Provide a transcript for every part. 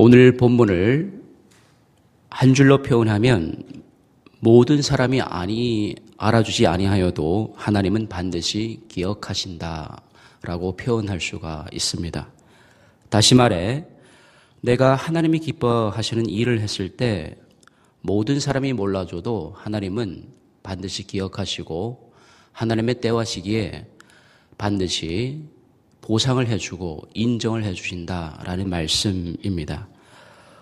오늘 본문을 한 줄로 표현하면 모든 사람이 아니 알아주지 아니하여도 하나님은 반드시 기억하신다라고 표현할 수가 있습니다. 다시 말해 내가 하나님이 기뻐하시는 일을 했을 때 모든 사람이 몰라줘도 하나님은 반드시 기억하시고 하나님의 때와 시기에 반드시 보상을 해주고 인정을 해주신다라는 말씀입니다.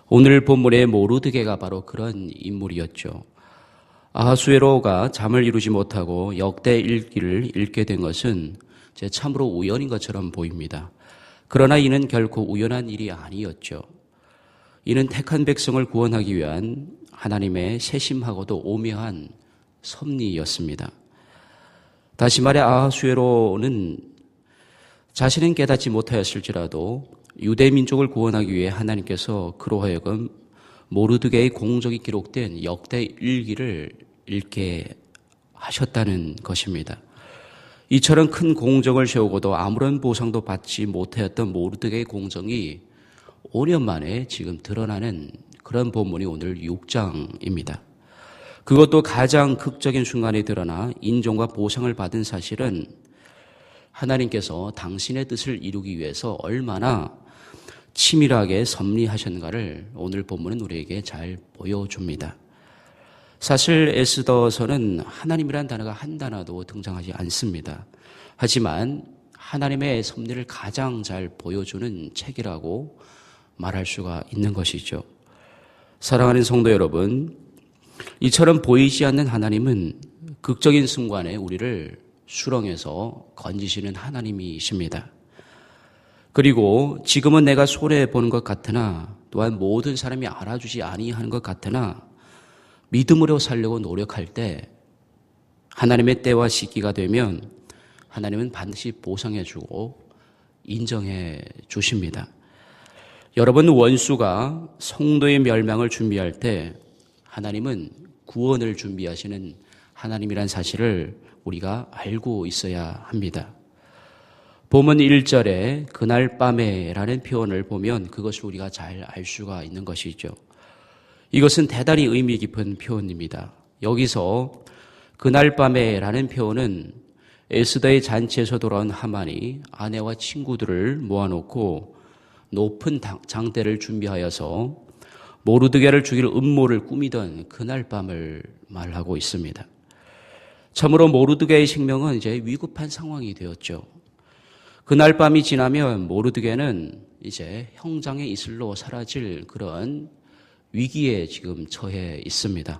오늘 본문의 모르드게가 바로 그런 인물이었죠. 아하수에로가 잠을 이루지 못하고 역대 일기를 읽게 된 것은 제 참으로 우연인 것처럼 보입니다. 그러나 이는 결코 우연한 일이 아니었죠. 이는 택한 백성을 구원하기 위한 하나님의 세심하고도 오묘한 섭리였습니다. 다시 말해 아하수에로는 자신은 깨닫지 못하였을지라도 유대 민족을 구원하기 위해 하나님께서 그로 하여금 모르드게의 공적이 기록된 역대 일기를 읽게 하셨다는 것입니다. 이처럼 큰 공적을 세우고도 아무런 보상도 받지 못하였던 모르드게의 공정이 5년 만에 지금 드러나는 그런 본문이 오늘 6장입니다. 그것도 가장 극적인 순간에 드러나 인정과 보상을 받은 사실은 하나님께서 당신의 뜻을 이루기 위해서 얼마나 치밀하게 섭리하셨는가를 오늘 본문은 우리에게 잘 보여줍니다. 사실 에스더서는 하나님이란 단어가 한 단어도 등장하지 않습니다. 하지만 하나님의 섭리를 가장 잘 보여주는 책이라고 말할 수가 있는 것이죠. 사랑하는 성도 여러분, 이처럼 보이지 않는 하나님은 극적인 순간에 우리를 수렁에서 건지시는 하나님이십니다. 그리고 지금은 내가 손해 보는 것 같으나 또한 모든 사람이 알아주지 아니하는 것 같으나 믿음으로 살려고 노력할 때 하나님의 때와 시기가 되면 하나님은 반드시 보상해 주고 인정해 주십니다. 여러분 원수가 성도의 멸망을 준비할 때 하나님은 구원을 준비하시는 하나님이란 사실을 우리가 알고 있어야 합니다. 봄은 1절에 그날 밤에라는 표현을 보면 그것을 우리가 잘 알 수가 있는 것이죠. 이것은 대단히 의미 깊은 표현입니다. 여기서 그날 밤에라는 표현은 에스더의 잔치에서 돌아온 하만이 아내와 친구들을 모아놓고 높은 장대를 준비하여서 모르드게를 죽일 음모를 꾸미던 그날 밤을 말하고 있습니다. 참으로 모르드게의 생명은 이제 위급한 상황이 되었죠. 그날 밤이 지나면 모르드게는 이제 형장의 이슬로 사라질 그런 위기에 지금 처해 있습니다.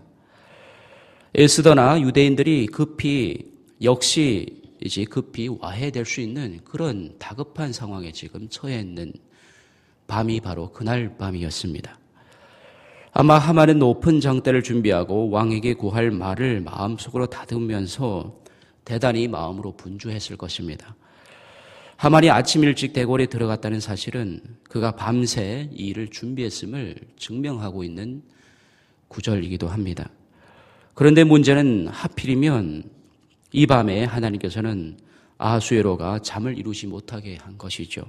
에스더나 유대인들이 급히 역시 이제 급히 와해될 수 있는 그런 다급한 상황에 지금 처해 있는 밤이 바로 그날 밤이었습니다. 아마 하만은 높은 장대를 준비하고 왕에게 구할 말을 마음속으로 다듬으면서 대단히 마음으로 분주했을 것입니다. 하만이 아침 일찍 대궐에 들어갔다는 사실은 그가 밤새 이 일을 준비했음을 증명하고 있는 구절이기도 합니다. 그런데 문제는 하필이면 이 밤에 하나님께서는 아하수에로가 잠을 이루지 못하게 한 것이죠.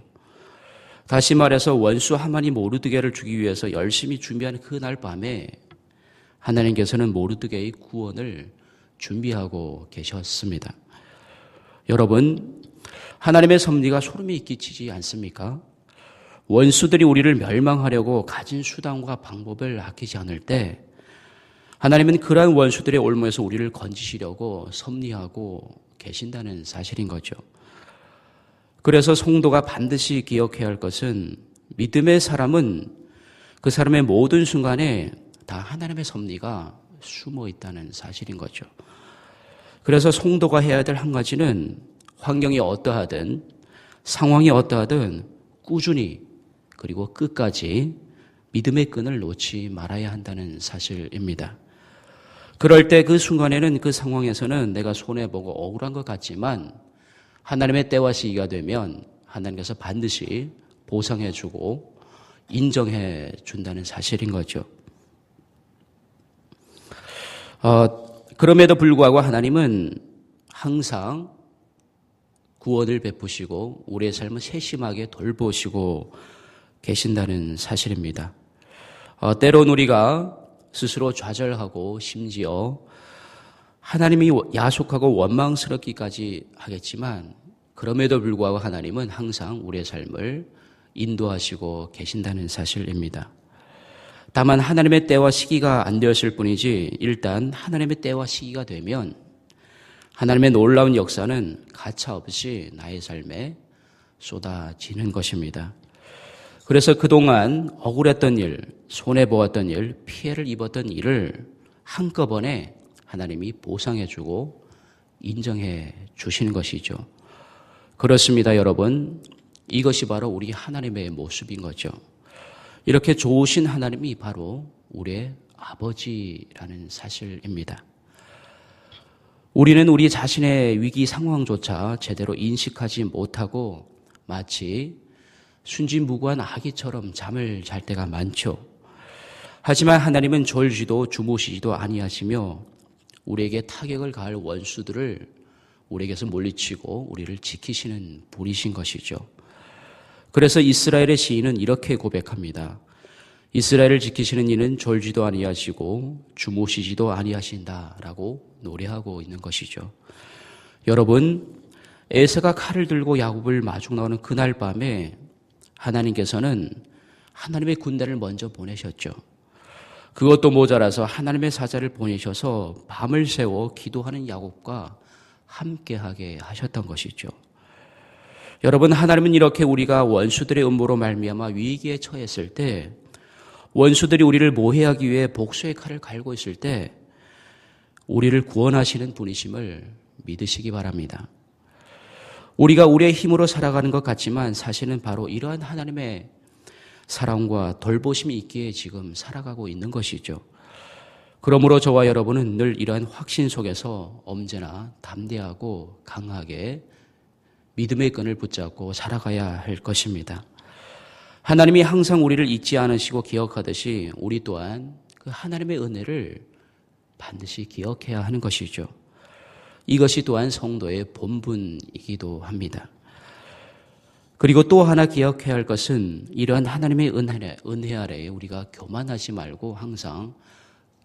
다시 말해서 원수 하만이 모르드게를 주기 위해서 열심히 준비한 그날 밤에 하나님께서는 모르드게의 구원을 준비하고 계셨습니다. 여러분, 하나님의 섭리가 소름이 끼치지 않습니까? 원수들이 우리를 멸망하려고 가진 수단과 방법을 아끼지 않을 때 하나님은 그러한 원수들의 올무에서 우리를 건지시려고 섭리하고 계신다는 사실인 거죠. 그래서 성도가 반드시 기억해야 할 것은 믿음의 사람은 그 사람의 모든 순간에 다 하나님의 섭리가 숨어 있다는 사실인 거죠. 그래서 성도가 해야 될 한 가지는 환경이 어떠하든 상황이 어떠하든 꾸준히 그리고 끝까지 믿음의 끈을 놓지 말아야 한다는 사실입니다. 그럴 때 그 순간에는 그 상황에서는 내가 손해보고 억울한 것 같지만 하나님의 때와 시기가 되면 하나님께서 반드시 보상해 주고 인정해 준다는 사실인 거죠. 어, 그럼에도 불구하고 하나님은 항상 구원을 베푸시고 우리의 삶을 세심하게 돌보시고 계신다는 사실입니다. 어, 때론 우리가 스스로 좌절하고 심지어 하나님이 야속하고 원망스럽기까지 하겠지만 그럼에도 불구하고 하나님은 항상 우리의 삶을 인도하시고 계신다는 사실입니다. 다만 하나님의 때와 시기가 안 되었을 뿐이지 일단 하나님의 때와 시기가 되면 하나님의 놀라운 역사는 가차 없이 나의 삶에 쏟아지는 것입니다. 그래서 그동안 억울했던 일, 손해보았던 일, 피해를 입었던 일을 한꺼번에 하나님이 보상해주고 인정해 주시는 것이죠. 그렇습니다, 여러분. 이것이 바로 우리 하나님의 모습인 거죠. 이렇게 좋으신 하나님이 바로 우리의 아버지라는 사실입니다. 우리는 우리 자신의 위기 상황조차 제대로 인식하지 못하고 마치 순진무구한 아기처럼 잠을 잘 때가 많죠. 하지만 하나님은 졸지도 주무시지도 아니하시며 우리에게 타격을 가할 원수들을 우리에게서 물리치고 우리를 지키시는 분이신 것이죠. 그래서 이스라엘의 시인은 이렇게 고백합니다. 이스라엘을 지키시는 이는 졸지도 아니하시고 주무시지도 아니하신다라고 노래하고 있는 것이죠. 여러분, 에서가 칼을 들고 야곱을 마중 나오는 그날 밤에 하나님께서는 하나님의 군대를 먼저 보내셨죠. 그것도 모자라서 하나님의 사자를 보내셔서 밤을 새워 기도하는 야곱과 함께하게 하셨던 것이죠. 여러분 하나님은 이렇게 우리가 원수들의 음모로 말미암아 위기에 처했을 때 원수들이 우리를 모해하기 위해 복수의 칼을 갈고 있을 때 우리를 구원하시는 분이심을 믿으시기 바랍니다. 우리가 우리의 힘으로 살아가는 것 같지만 사실은 바로 이러한 하나님의 사랑과 돌보심이 있기에 지금 살아가고 있는 것이죠. 그러므로 저와 여러분은 늘 이러한 확신 속에서 언제나 담대하고 강하게 믿음의 끈을 붙잡고 살아가야 할 것입니다. 하나님이 항상 우리를 잊지 않으시고 기억하듯이 우리 또한 그 하나님의 은혜를 반드시 기억해야 하는 것이죠. 이것이 또한 성도의 본분이기도 합니다. 그리고 또 하나 기억해야 할 것은 이러한 하나님의 은혜, 은혜 아래에 우리가 교만하지 말고 항상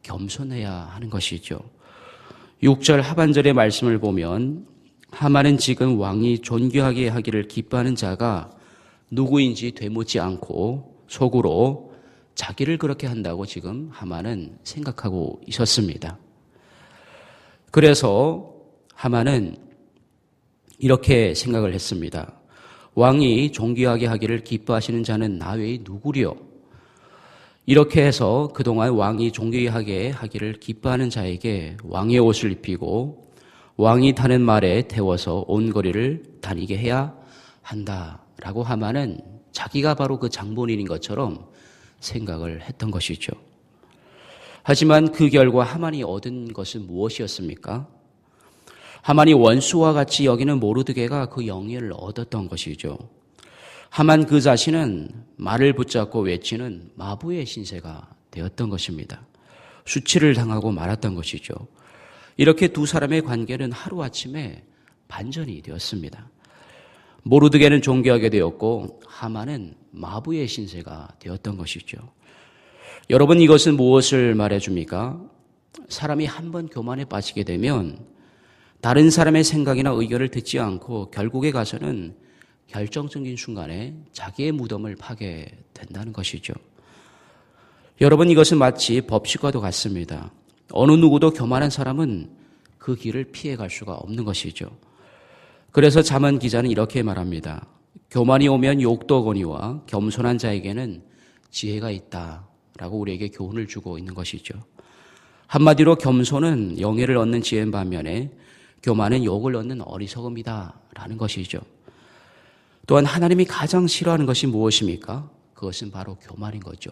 겸손해야 하는 것이죠. 6절 하반절의 말씀을 보면 하만은 지금 왕이 존귀하게 하기를 기뻐하는 자가 누구인지 되묻지 않고 속으로 자기를 그렇게 한다고 지금 하만은 생각하고 있었습니다. 그래서 하만은 이렇게 생각을 했습니다. 왕이 존귀하게 하기를 기뻐하시는 자는 나 외에 누구리요? 이렇게 해서 그동안 왕이 존귀하게 하기를 기뻐하는 자에게 왕의 옷을 입히고 왕이 타는 말에 태워서 온 거리를 다니게 해야 한다라고 하면은 자기가 바로 그 장본인인 것처럼 생각을 했던 것이죠. 하지만 그 결과 하만이 얻은 것은 무엇이었습니까? 하만이 원수와 같이 여기는 모르드게가 그 영예를 얻었던 것이죠. 하만 그 자신은 말을 붙잡고 외치는 마부의 신세가 되었던 것입니다. 수치를 당하고 말았던 것이죠. 이렇게 두 사람의 관계는 하루아침에 반전이 되었습니다. 모르드게는 존귀하게 되었고 하만은 마부의 신세가 되었던 것이죠. 여러분 이것은 무엇을 말해줍니까? 사람이 한 번 교만에 빠지게 되면 다른 사람의 생각이나 의견을 듣지 않고 결국에 가서는 결정적인 순간에 자기의 무덤을 파게 된다는 것이죠. 여러분 이것은 마치 법칙과도 같습니다. 어느 누구도 교만한 사람은 그 길을 피해 갈 수가 없는 것이죠. 그래서 자문 기자는 이렇게 말합니다. 교만이 오면 욕도 거니와 겸손한 자에게는 지혜가 있다라고 우리에게 교훈을 주고 있는 것이죠. 한마디로 겸손은 영예를 얻는 지혜인 반면에 교만은 욕을 얻는 어리석음이다라는 것이죠. 또한 하나님이 가장 싫어하는 것이 무엇입니까? 그것은 바로 교만인 거죠.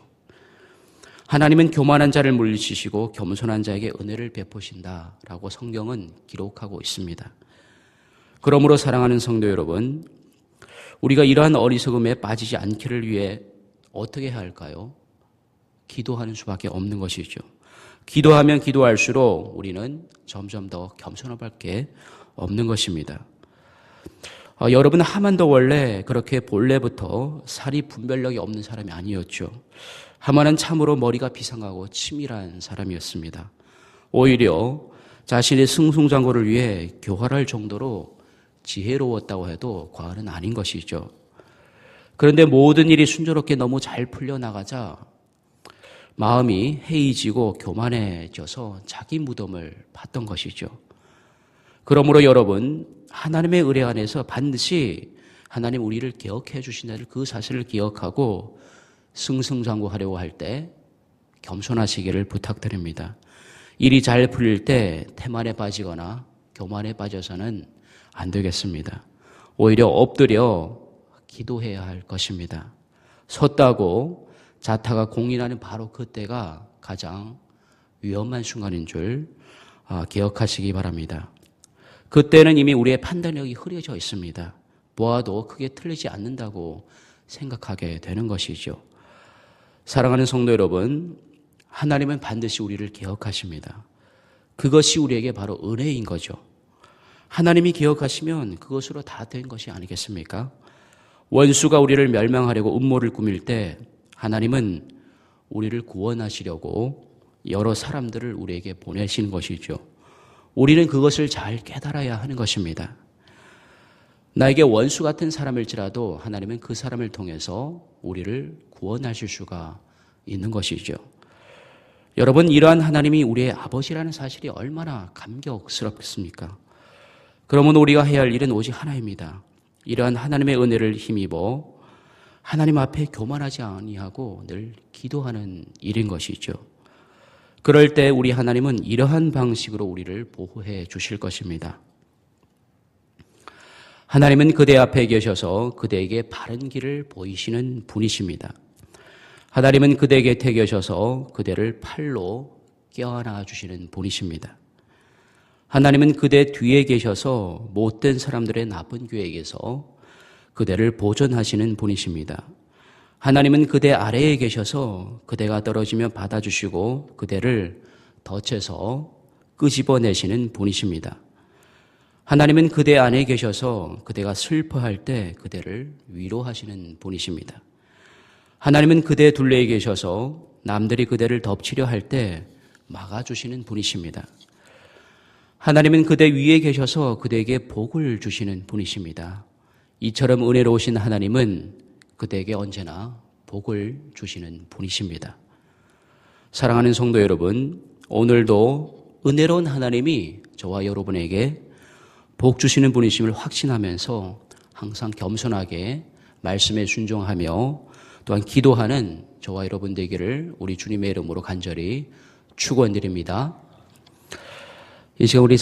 하나님은 교만한 자를 물리치시고 겸손한 자에게 은혜를 베푸신다라고 성경은 기록하고 있습니다. 그러므로 사랑하는 성도 여러분, 우리가 이러한 어리석음에 빠지지 않기를 위해 어떻게 해야 할까요? 기도하는 수밖에 없는 것이죠. 기도하면 기도할수록 우리는 점점 더 겸손할 밖에 없는 것입니다. 어, 여러분 하만도 원래 그렇게 본래부터 살이 분별력이 없는 사람이 아니었죠. 하만은 참으로 머리가 비상하고 치밀한 사람이었습니다. 오히려 자신의 승승장구를 위해 교활할 정도로 지혜로웠다고 해도 과언은 아닌 것이죠. 그런데 모든 일이 순조롭게 너무 잘 풀려나가자 마음이 해이지고 교만해져서 자기 무덤을 봤던 것이죠. 그러므로 여러분, 하나님의 의뢰 안에서 반드시 하나님 우리를 기억해 주신다는 그 사실을 기억하고 승승장구하려고 할 때 겸손하시기를 부탁드립니다. 일이 잘 풀릴 때 태만에 빠지거나 교만에 빠져서는 안 되겠습니다. 오히려 엎드려 기도해야 할 것입니다. 섰다고 자타가 공인하는 바로 그때가 가장 위험한 순간인 줄 아, 기억하시기 바랍니다. 그때는 이미 우리의 판단력이 흐려져 있습니다. 보아도 크게 틀리지 않는다고 생각하게 되는 것이죠. 사랑하는 성도 여러분, 하나님은 반드시 우리를 기억하십니다. 그것이 우리에게 바로 은혜인 거죠. 하나님이 기억하시면 그것으로 다 된 것이 아니겠습니까? 원수가 우리를 멸망하려고 음모를 꾸밀 때 하나님은 우리를 구원하시려고 여러 사람들을 우리에게 보내신 것이죠. 우리는 그것을 잘 깨달아야 하는 것입니다. 나에게 원수 같은 사람일지라도 하나님은 그 사람을 통해서 우리를 구원하실 수가 있는 것이죠. 여러분, 이러한 하나님이 우리의 아버지라는 사실이 얼마나 감격스럽습니까? 그러면 우리가 해야 할 일은 오직 하나입니다. 이러한 하나님의 은혜를 힘입어 하나님 앞에 교만하지 아니하고 늘 기도하는 일인 것이죠. 그럴 때 우리 하나님은 이러한 방식으로 우리를 보호해 주실 것입니다. 하나님은 그대 앞에 계셔서 그대에게 바른 길을 보이시는 분이십니다. 하나님은 그대 곁에 계셔서 그대를 팔로 껴안아 주시는 분이십니다. 하나님은 그대 뒤에 계셔서 못된 사람들의 나쁜 계획에서 그대를 보존하시는 분이십니다. 하나님은 그대 아래에 계셔서 그대가 떨어지면 받아주시고 그대를 덫에서 끄집어내시는 분이십니다. 하나님은 그대 안에 계셔서 그대가 슬퍼할 때 그대를 위로하시는 분이십니다. 하나님은 그대 둘레에 계셔서 남들이 그대를 덮치려 할 때 막아주시는 분이십니다. 하나님은 그대 위에 계셔서 그대에게 복을 주시는 분이십니다. 이처럼 은혜로우신 하나님은 그대에게 언제나 복을 주시는 분이십니다. 사랑하는 성도 여러분, 오늘도 은혜로운 하나님이 저와 여러분에게 복 주시는 분이심을 확신하면서 항상 겸손하게 말씀에 순종하며 또한 기도하는 저와 여러분 되기를 우리 주님의 이름으로 간절히 축원드립니다. 이 시간 우리